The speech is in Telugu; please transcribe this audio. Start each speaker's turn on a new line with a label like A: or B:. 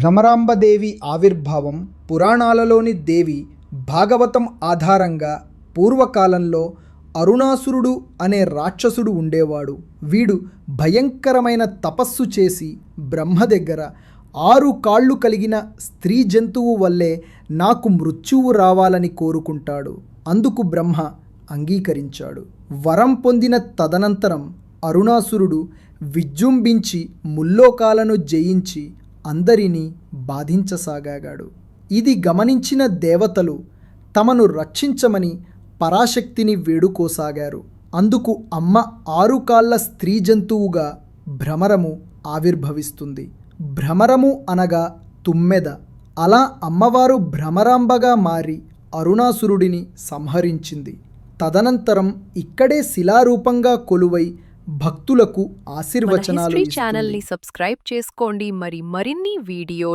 A: భ్రమరాంబదేవి ఆవిర్భావం పురాణాలలోని దేవి భాగవతం ఆధారంగా పూర్వకాలంలో అరుణాసురుడు అనే రాక్షసుడు ఉండేవాడు. వీడు భయంకరమైన తపస్సు చేసి బ్రహ్మ దగ్గర ఆరు కాళ్ళు కలిగిన స్త్రీ జంతువు వల్లే నాకు మృత్యువు రావాలని కోరుకుంటాడు. అందుకు బ్రహ్మ అంగీకరించాడు. వరం పొందిన తదనంతరం అరుణాసురుడు విజృంభించి ముల్లోకాలను జయించి అందరినీ బాధించసాగాడు ఇది గమనించిన దేవతలు తమను రక్షించమని పరాశక్తిని వేడుకోసాగారు. అందుకు అమ్మ ఆరు కాళ్ళ స్త్రీ జంతువుగా భ్రమరము ఆవిర్భవిస్తుంది. భ్రమరము అనగా తుమ్మెద. అలా అమ్మవారు భ్రమరాంబగా మారి అరుణాసురుడిని సంహరించింది. తదనంతరం ఇక్కడే శిలారూపంగా కొలువై భక్తులకు ఆశీర్వచనాలు.
B: ఛానల్ని సబ్స్క్రైబ్ చేసుకోండి మరి మరిన్ని వీడియో